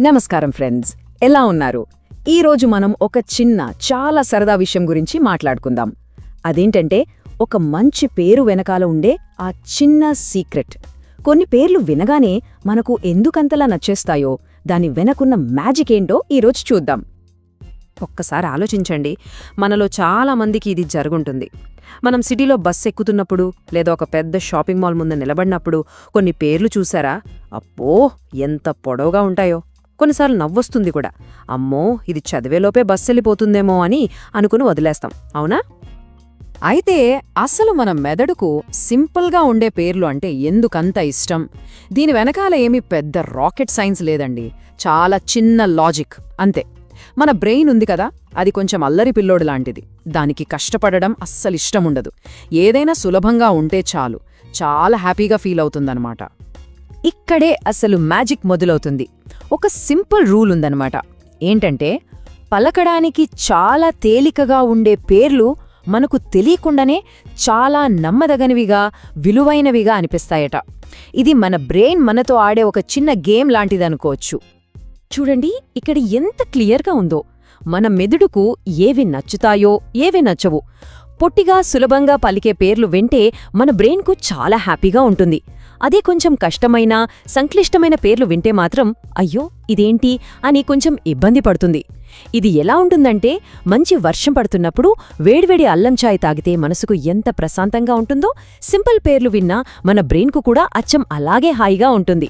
నమస్కారం ఫ్రెండ్స్. ఎలా ఉన్నారు? ఈరోజు మనం ఒక చిన్న చాలా సరదా విషయం గురించి మాట్లాడుకుందాం. అదేంటంటే ఒక మంచి పేరు వెనకాల ఉండే ఆ చిన్న సీక్రెట్. కొన్ని పేర్లు వినగానే మనకు ఎందుకంతలా నచ్చేస్తాయో దాని వెనకున్న మ్యాజిక్ ఏంటో ఈరోజు చూద్దాం. ఒక్కసారి ఆలోచించండి. మనలో చాలామందికి ఇది జరుగుంటుంది. మనం సిటీలో బస్ ఎక్కుతున్నప్పుడు లేదా ఒక పెద్ద షాపింగ్ మాల్ ముందు నిలబడినప్పుడు కొన్ని పేర్లు చూసారా? అప్పో ఎంత పొడవుగా ఉంటాయో! కొన్నిసార్లు నవ్వొస్తుంది కూడా. అమ్మో ఇది చదివేలోపే బస్ వెళ్ళిపోతుందేమో అని అనుకుని వదిలేస్తాం. అవునా? అయితే అసలు మన మెదడుకు సింపుల్గా ఉండే పేర్లు అంటే ఎందుకంత ఇష్టం? దీని వెనకాల ఏమీ పెద్ద రాకెట్ సైన్స్ లేదండి. చాలా చిన్న లాజిక్ అంతే. మన బ్రెయిన్ ఉంది కదా అది కొంచెం అల్లరి పిల్లోడు లాంటిది. దానికి కష్టపడడం అస్సలు ఇష్టముండదు ఏదైనా సులభంగా ఉంటే చాలు. చాలా హ్యాపీగా ఫీల్ అవుతుందన్నమాట. ఇక్కడే అసలు మ్యాజిక్ మొదలవుతుంది. ఒక సింపుల్ రూల్ ఉందన్నమాట. ఏంటంటే పలకడానికి చాలా తేలికగా ఉండే పేర్లు మనకు తెలియకుండానే చాలా నమ్మదగనివిగా విలువైనవిగా అనిపిస్తాయట. ఇది మన బ్రెయిన్ మనతో ఆడే ఒక చిన్న గేమ్ లాంటిదనుకోవచ్చు. చూడండి ఇక్కడ ఎంత క్లియర్గా ఉందో. మన మెదుడుకు ఏవి నచ్చుతాయో ఏవి నచ్చవు. పొట్టిగా సులభంగా పలికే పేర్లు వింటే మన బ్రెయిన్కు చాలా హ్యాపీగా ఉంటుంది. అదే కొంచెం కష్టమైన సంక్లిష్టమైన పేర్లు వింటే మాత్రం అయ్యో ఇదేంటి అని కొంచెం ఇబ్బంది పడుతుంది. ఇది ఎలా ఉంటుందంటే మంచి వర్షం పడుతున్నప్పుడు వేడివేడి అల్లం చాయ్ తాగితే మనసుకు ఎంత ప్రశాంతంగా ఉంటుందో సింపుల్ పేర్లు విన్నా మన బ్రెయిన్కు కూడా అచ్చం అలాగే హాయిగా ఉంటుంది.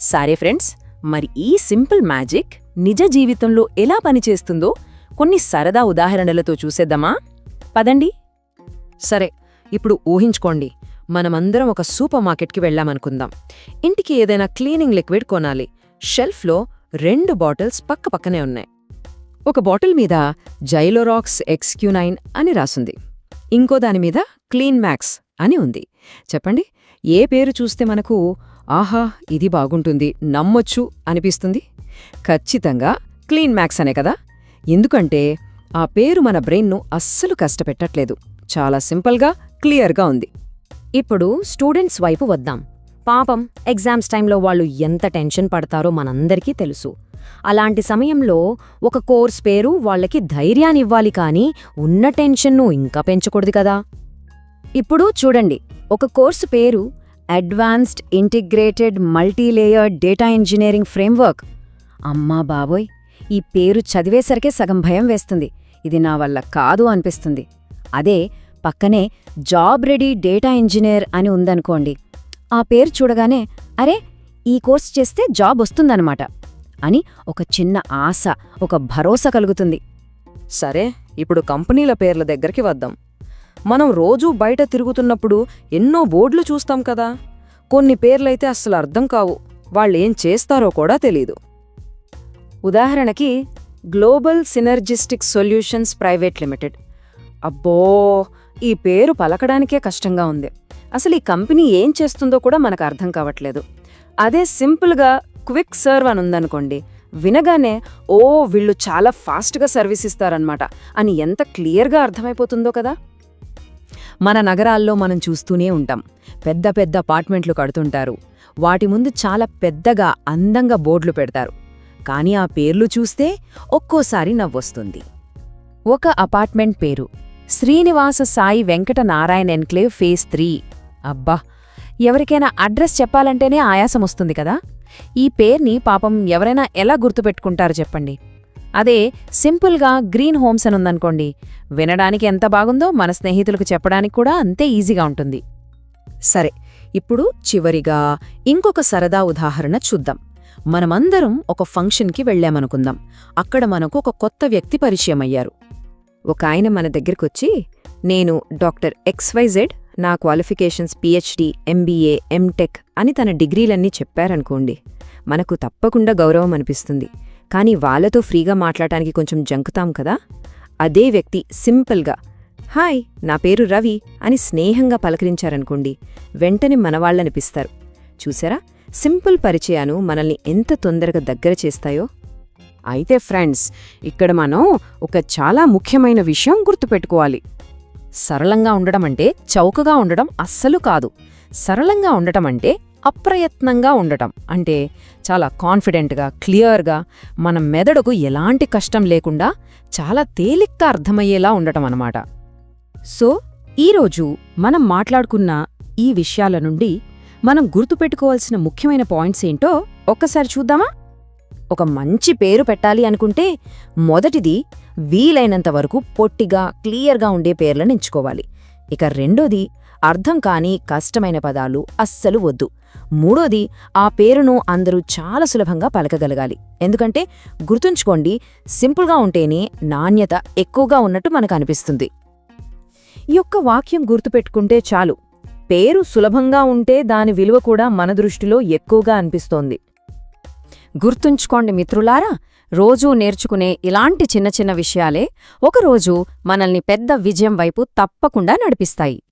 సరే ఫ్రెండ్స్ మరి ఈ సింపుల్ మ్యాజిక్ నిజ జీవితంలో ఎలా పనిచేస్తుందో కొన్ని సరదా ఉదాహరణలతో చూసేద్దామా? పదండి. సరే ఇప్పుడు ఊహించుకోండి. మనమందరం ఒక సూపర్ మార్కెట్కి వెళ్ళామనుకుందాం. ఇంటికి ఏదైనా క్లీనింగ్ లిక్విడ్ కొనాలి. షెల్ఫ్లో రెండు బాటిల్స్ పక్క పక్కనే ఉన్నాయి. ఒక బాటిల్ మీద జైలోరాక్స్ ఎక్స్క్యూ నైన్ అని రాసుంది. ఇంకో దాని మీద క్లీన్ మ్యాక్స్ అని ఉంది. చెప్పండి ఏ పేరు చూస్తే మనకు ఆహా ఇది బాగుంటుంది నమ్మొచ్చు అనిపిస్తుంది? ఖచ్చితంగా క్లీన్ మ్యాక్స్ అనే కదా? ఎందుకంటే ఆ పేరు మన బ్రెయిన్ను అస్సలు కష్టపెట్టట్లేదు. చాలా సింపుల్గా క్లియర్గా ఉంది. ఇప్పుడు స్టూడెంట్స్ వైపు వద్దాం. పాపం ఎగ్జామ్స్ టైంలో వాళ్ళు ఎంత టెన్షన్ పడతారో మనందరికీ తెలుసు. అలాంటి సమయంలో ఒక కోర్స్ పేరు వాళ్ళకి ధైర్యాన్నివ్వాలి కానీ ఉన్న టెన్షన్ను ఇంకా పెంచకూడదు కదా. ఇప్పుడు చూడండి ఒక కోర్సు పేరు advanced integrated multilayered data engineering framework. అమ్మా బాబోయ్ ఈ పేరు చదివేసరికే సగం భయం వేస్తుంది. ఇది నా వల్ల కాదు అనిపిస్తుంది. అదే పక్కనే జాబ్ రెడీ డేటా ఇంజనీర్ అని ఉందనుకోండి. ఆ పేరు చూడగానే అరే ఈ కోర్స్ చేస్తే జాబ్ వస్తుందన్నమాట అని ఒక చిన్న ఆశ ఒక భరోసా కలుగుతుంది. సరే ఇప్పుడు కంపెనీల పేర్ల దగ్గరికి వద్దాం. మనం రోజూ బయట తిరుగుతున్నప్పుడు ఎన్నో బోర్డులు చూస్తాం కదా. కొన్ని పేర్లైతే అస్సలు అర్థం కావు. వాళ్ళేం చేస్తారో కూడా తెలీదు. ఉదాహరణకి global synergistic solutions private limited. అబ్బో ఈ పేరు పలకడానికే కష్టంగా ఉంది. అసలు ఈ కంపెనీ ఏం చేస్తుందో కూడా మనకు అర్థం కావట్లేదు. అదే సింపుల్గా క్విక్ సర్వ్ అని ఉందనుకోండి. వినగానే ఓ వీళ్ళు చాలా ఫాస్ట్గా సర్వీస్ ఇస్తారనమాట అని ఎంత క్లియర్గా అర్థమైపోతుందో కదా! మన నగరాల్లో మనం చూస్తూనే ఉంటాం. పెద్ద పెద్ద అపార్ట్మెంట్లు కడుతుంటారు. వాటి ముందు చాలా పెద్దగా అందంగా బోర్డులు పెడతారు. కానీ ఆ పేర్లు చూస్తే ఒక్కోసారి నవ్వొస్తుంది. ఒక అపార్ట్మెంట్ పేరు. Srinivasa Sai Venkata Narayana enclave phase three. అబ్బా! ఎవరికైనా అడ్రస్ చెప్పాలంటేనే ఆయాసం వస్తుంది కదా? ఈ పేర్ని పాపం ఎవరైనా ఎలా గుర్తుపెట్టుకుంటారు చెప్పండి. అదే సింపుల్గా గ్రీన్ హోమ్స్ అని ఉందనుకోండి. వినడానికి ఎంత బాగుందో మన స్నేహితులకు చెప్పడానికి కూడా అంతే ఈజీగా ఉంటుంది. సరే ఇప్పుడు చివరిగా ఇంకొక సరదా ఉదాహరణ చూద్దాం. మనమందరం ఒక ఫంక్షన్కి వెళ్ళామనుకుందాం. అక్కడ మనకు ఒక కొత్త వ్యక్తి పరిచయం అయ్యారు ఒక ఆయన మన దగ్గరకొచ్చి నేను డాక్టర్ ఎక్స్వైజెడ్ నా క్వాలిఫికేషన్స్ పిహెచ్డి ఎంబీఏ ఎంటెక్ అని తన డిగ్రీలన్నీ చెప్పారనుకోండి మనకు తప్పకుండా గౌరవం అనిపిస్తుంది. కానీ వాళ్ళతో ఫ్రీగా మాట్లాడటానికి కొంచెం జంకుతాం కదా? అదే వ్యక్తి సింపుల్గా హాయ్ నా పేరు రవి అని స్నేహంగా పలకరించారనుకోండి వెంటనే మనవాళ్ళనిపిస్తారు చూసారా? సింపుల్ పరిచయాలు మనల్ని ఎంత తొందరగా దగ్గర చేస్తాయో. అయితే ఫ్రెండ్స్ ఇక్కడ మనం ఒక చాలా ముఖ్యమైన విషయం గుర్తుపెట్టుకోవాలి. సరళంగా ఉండడం అంటే చౌకగా ఉండడం అస్సలు కాదు. సరళంగా ఉండటం అంటే అప్రయత్నంగా ఉండటం. అంటే చాలా కాన్ఫిడెంట్గా క్లియర్గా మన మెదడుకు ఎలాంటి కష్టం లేకుండా చాలా తేలిగ్గా అర్థమయ్యేలా ఉండటం అన్నమాట. సో ఈరోజు మనం మాట్లాడుకున్న ఈ విషయాల నుండి మనం గుర్తుపెట్టుకోవాల్సిన ముఖ్యమైన పాయింట్స్ ఏంటో ఒక్కసారి చూద్దామా? ఒక మంచి పేరు పెట్టాలి అనుకుంటే మొదటిది వీలైనంత వరకు పొట్టిగా క్లియర్గా ఉండే పేర్లను ఎంచుకోవాలి. ఇక రెండోది అర్థం కాని కష్టమైన పదాలు అస్సలు వద్దు. మూడోది ఆ పేరును అందరూ చాలా సులభంగా పలకగలగాలి. ఎందుకంటే గుర్తుంచుకోండి సింపుల్గా ఉంటేనే నాణ్యత ఎక్కువగా ఉన్నట్టు మనకు అనిపిస్తుంది. ఈ యొక్క వాక్యం గుర్తుపెట్టుకుంటే చాలు. పేరు సులభంగా ఉంటే దాని విలువ కూడా మన దృష్టిలో ఎక్కువగా అనిపిస్తోంది. గుర్తుంచుకోండి మిత్రులారా రోజూ నేర్చుకునే ఇలాంటి చిన్న చిన్న విషయాలే ఒకరోజు మనల్ని పెద్ద విజయం వైపు తప్పకుండా నడిపిస్తాయి.